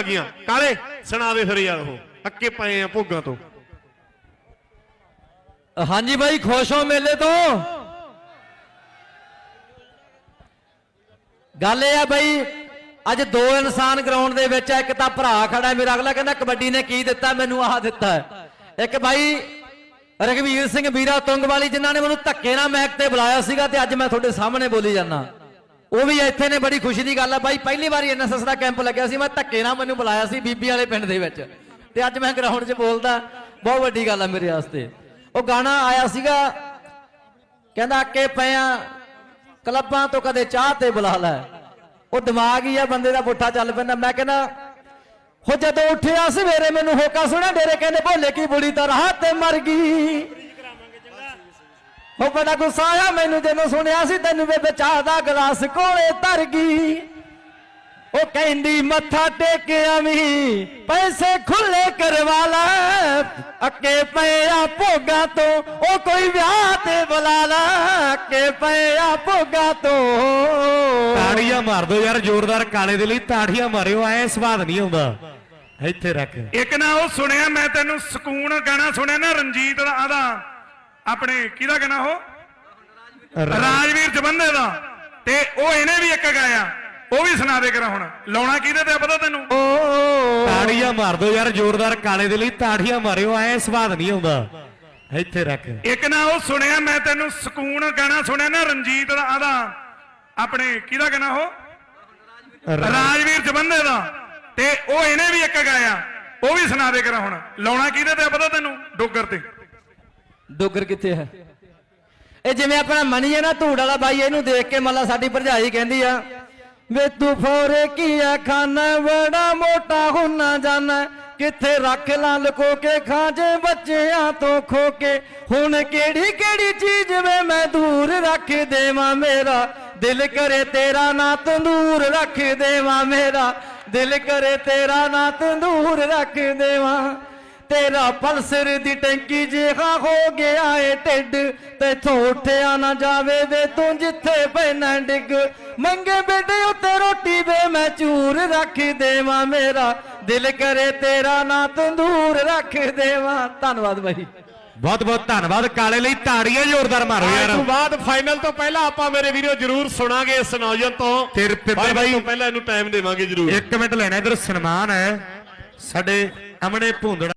ਆ ਗਈਆਂ। ਕਾਲੇ ਸੁਣਾ ਦੇ ਫਿਰ ਯਾਰ ਉਹ। ਅੱਕੇ ਪਏ ਆ ਭੋਗਾਂ ਤੋਂ। ਹਾਂਜੀ ਬਾਈ, ਖੁਸ਼ ਹੋ ਮੇਲੇ ਤੋਂ? ਗੱਲ ਇਹ ਆ ਬਾਈ, ਅੱਜ ਦੋ ਇਨਸਾਨ ਗਰਾਊਂਡ ਦੇ ਵਿੱਚ ਆ, ਇੱਕ ਤਾਂ ਭਰਾ ਖੜਾ ਮੇਰਾ, ਅਗਲਾ ਕਹਿੰਦਾ ਕਬੱਡੀ ਨੇ ਕੀ ਦਿੱਤਾ, ਮੈਨੂੰ ਆਹ ਦਿੱਤਾ ਇੱਕ ਬਾਈ ਰਗਵੀਰ ਸਿੰਘ ਵੀਰਾ ਤੁੰਗ ਵਾਲੀ ਜਿਨ੍ਹਾਂ ਨੇ ਮੈਨੂੰ ਧੱਕੇ ਨਾਲ ਮੈਕ ਤੇ ਬੁਲਾਇਆ ਸੀਗਾ ਤੇ ਅੱਜ ਮੈਂ ਤੁਹਾਡੇ ਸਾਹਮਣੇ ਬੋਲੀ ਜਾਂਦਾ। ਉਹ ਵੀ ਇੱਥੇ ਨੇ ਬੜੀ ਖੁਸ਼ੀ ਦੀ ਗੱਲ ਆ। ਬਾਈ, ਪਹਿਲੀ ਵਾਰੀ ਐਨਐਸਐਸ ਦਾ ਕੈਂਪ ਲੱਗਿਆ ਸੀ। ਮੈਂ ਧੱਕੇ ਨਾਲ ਮੈਨੂੰ ਬੁਲਾਇਆ ਸੀ ਬੀਬੀ ਵਾਲੇ ਪਿੰਡ ਦੇ ਵਿੱਚ। ਤੇ ਅੱਜ ਮੈਂ ਗਰਾਊਂਡ 'ਚ ਬੋਲਦਾ, ਬਹੁਤ ਵੱਡੀ ਗੱਲ ਆ ਮੇਰੇ ਵਾਸਤੇ। ਉਹ ਗਾਣਾ ਆਇਆ ਸੀਗਾ, ਕਹਿੰਦਾ, ਅੱਕੇ ਪਿਆ ਕਲੱਬਾਂ ਤੋਂ ਕਦੇ ਚਾਹ ਤੇ ਬੁਲਾ ਲੈ। ਉਹ ਦਿਮਾਗ ਹੀ ਆ, ਬੰਦੇ ਦਾ ਪੁੱਠਾ ਚੱਲ ਪੈਂਦਾ। ਮੈਂ ਕਹਿੰਦਾ, ਹੋ ਜਦੋਂ ਉੱਠਿਆ ਸਵੇਰੇ ਮੈਨੂੰ ਹੋਕਾ ਸੁਣਿਆ, ਡੇਰੇ ਕਹਿੰਦੇ ਭੋਲੇ ਕੀ ਬੁੜੀ ਤਾਂ ਰਾਹ ਤੇ ਮਰ ਗਈ? ਉਹ ਬੜਾ ਗੁੱਸਾ ਆਇਆ ਮੈਨੂੰ ਜਦੋਂ ਸੁਣਿਆ ਸੀ ਤੈਨੂੰ ਬੇਬੇ ਚਾਹ ਦਾ ਗਲਾਸ ਕੋਲੇ ਧਰ ਗਈ। ਉਹ ਕਹਿੰਦੀ ਮੱਥਾ ਟੇਕਿਆ ਵੀ ਪੈਸੇ ਖੁੱਲੇ ਕਰਵਾ ਲੈ। ਅੱਕੇ ਪਿਆ ਭੋਗਾ ਤੋਂ ਉਹ ਕੋਈ ਵਿਆਹ ਤੇ ਬੁਲਾ ਲੈ। ਅੱਕੇ ਪਿਆ ਭੋਗਾ ਤੋਂ। ਤਾੜੀਆਂ ਮਾਰ ਦੋ ਯਾਰ ਜ਼ੋਰਦਾਰ ਕਾਲੇ ਦੇ ਲਈ ਤਾੜੀਆਂ ਮਾਰਿਓ ਐ ਸਵਾਦ ਨਹੀਂ ਆਉਂਦਾ। ਇੱਥੇ ਰੱਖ। ਇੱਕ ਨਾ ਉਹ ਸੁਣਿਆ ਮੈਂ ਤੈਨੂੰ ਸਕੂਨ ਗਾਣਾ ਸੁਣਿਆ ਨਾ ਰਣਜੀਤ ਦਾ ਆਦਾ ਆਪਣੇ ਕਿਹਦਾ ਗਾਣਾ ਉਹ? ਰਾਜਵੀਰ ਜਵੰਦੇ ਦਾ। ਤੇ ਉਹ ਇਹਨੇ ਵੀ ਇੱਕ ਗਾਇਆ। ਉਹ ਵੀ ਸੁਣਾ ਦੇ ਕਰਾਂ ਹੁਣ। ਲਾਉਣਾ ਕਿਹਦੇ ਤੇ ਆ ਪਤਾ ਤੈਨੂੰ? ਓ ਤਾੜੀਆਂ ਮਾਰ ਦੋ ਯਾਰ ਜ਼ੋਰਦਾਰ ਕਾਲੇ ਦੇ ਲਈ ਤਾੜੀਆਂ ਮਾਰਿਓ ਐ ਸਵਾਦ ਨਹੀਂ ਆਉਂਦਾ। ਇੱਥੇ ਰੱਖ। ਇੱਕ ਨਾ ਉਹ ਸੁਣਿਆ ਮੈਂ ਤੈਨੂੰ ਸਕੂਨ ਗਾਣਾ ਸੁਣਿਆ ਨਾ ਰਣਜੀਤ ਦਾ ਆਦਾ ਆਪਣੇ ਕਿਹਦਾ ਗਾਣਾ ਉਹ? ਰਾਜਵੀਰ ਜਵੰਦੇ ਦਾ। ਤੇ ਉਹ ਇਹਨੇ ਵੀ ਇੱਕ ਗਾਇਆ। ਉਹ ਵੀ ਸੁਣਾ ਦੇ ਕਰਾਂ ਹੁਣ। ਲਾਉਣਾ ਕਿਹਦੇ ਤੇ ਆ ਪਤਾ ਤੈਨੂੰ? ਡੋਗਰ ਤੇ। ਡੋਗਰ ਕਿੱਥੇ ਹੈ? ਇਹ ਜਿਵੇਂ ਆਪਣਾ ਮਨੀ ਹੈ ਨਾ ਧੂੜ ਵਾਲਾ ਬਾਈ, ਇਹਨੂੰ ਦੇਖ ਕੇ ਮੱਲਾ ਸਾਡੀ ਭਰਜਾਈ ਕਹਿੰਦੀ ਆ, ਵੇ ਤੂੰ ਫੋਰੇ ਕੀਆ ਖਾਨਾ ਬੜਾ ਮੋਟਾ ਹੁਣਾ ਜਾਣਾ ਕਿੱਥੇ ਰੱਖ ਲਾਂ ਲੁਕੋ ਕੇ ਖਾਂਜੇ ਬੱਚਿਆਂ ਤੋਂ ਖੋ ਕੇ ਹੁਣ ਕਿਹੜੀ ਕਿਹੜੀ ਚੀਜ਼ ਵੇ ਮੈਂ ਦੂਰ ਰੱਖ ਦੇਵਾਂ ਮੇਰਾ, ਦਿਲ ਕਰੇ ਤੇਰਾ ਨਾ ਤੰਦੂਰ ਰੱਖ ਦੇਵਾਂ ਮੇਰਾ, ਦਿਲ ਕਰੇ ਤੇਰਾ ਨਾ ਤੰਦੂਰ ਰੱਖ ਦੇਵਾਂ ਤੇਰਾ ਪਲਸਰ ਦੀ ਟੈਂਕੀ ਜਿਹਾ ਹੋ ਗਿਆ ਏ ਢਿੱਡ। ਤੇਥੋਂ ਉੱਠਿਆ ਨਾ ਜਾਵੇ ਵੇ ਤੂੰ ਜਿੱਥੇ ਪੈਣਾ ਡਿੱਗ। ਮੰਗੇ ਬੇਟੇ ਉੱਤੇ ਰੋਟੀ ਵੇ ਮੈਂ ਚੂਰ ਰੱਖ ਦੇਵਾਂ ਮੇਰਾ। ਦਿਲ ਕਰੇ ਤੇਰਾ ਨਾ ਤੰਦੂਰ ਰੱਖ ਦੇਵਾਂ। ਧੰਨਵਾਦ ਬਾਈ। ਬਹੁਤ ਬਹੁਤ ਧੰਨਵਾਦ। ਕਾਲੇ ਲਈ ਤਾੜੀਆਂ ਜ਼ੋਰਦਾਰ ਮਾਰੋ ਯਾਰ। ਤੋਂ ਬਾਅਦ ਫਾਈਨਲ ਤੋਂ ਪਹਿਲਾਂ ਆਪਾਂ ਮੇਰੇ ਵੀਰੋ ਜਰੂਰ ਸੁਣਾਂਗੇ ਇਸ ਨੌਜਵਾਨ ਤੋਂ। ਤੇ ਰੁਪਿੰਦਰ Final ਬਾਈ ਤੋਂ ਪਹਿਲਾਂ ਇਹਨੂੰ ਟਾਈਮ ਦੇਵਾਂਗੇ ਜਰੂਰ। ਇੱਕ ਮਿੰਟ ਲੈਣਾ ਇਧਰ ਸਨਮਾਨ ਹੈ ਸਾਡੇ ਅਮਨੇ ਭੁੰਦੜਾ।